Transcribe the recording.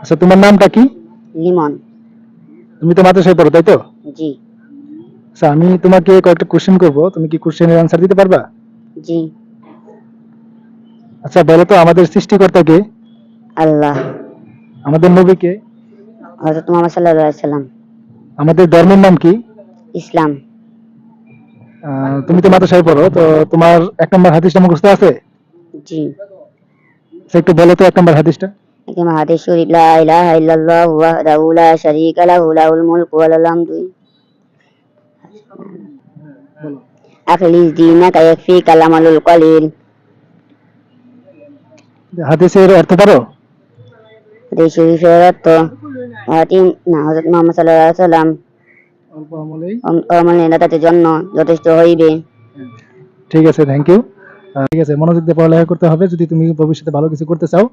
আচ্ছা তোমার নামটা কি? লিমন। তুমি তো মাদ্রাসায় পড়ো তাই তো? জি। আচ্ছা আমি তোমাকে কয়েকটা কোশ্চেন করব। তুমি কি কোশ্চেনের আনসার দিতে পারবা? জি। আচ্ছা বলো তো আমাদের সৃষ্টিকর্তাকে? আল্লাহ। আমাদের নবীকে? হজরত মোহাম্মদ সাল্লাহ সাল্লাম। আমাদের ধর্মের নাম কি? ইসলাম। তুমি তো মাদ্রাসায় পড়ো তো তোমার এক নম্বর হাদিসটা মুখস্থ আছে? জি। আচ্ছা, একটু বলো তো এক নম্বর হাদিসটা। كما حديث شريف হাদিসের অর্থ পারো হাদিস শরীফের অর্থ না সাল্লাল্লাহু আলাইহি সাল্লাম অল্প আমলেই? জন্য যথেষ্ট হইবে। ঠিক আছে থ্যাংক ইউ ঠিক আছে মনোযোগ দিয়ে পড়ালেখা করতে হবে। যদি তুমি ভবিষ্যতে ভালো কিছু করতে চাও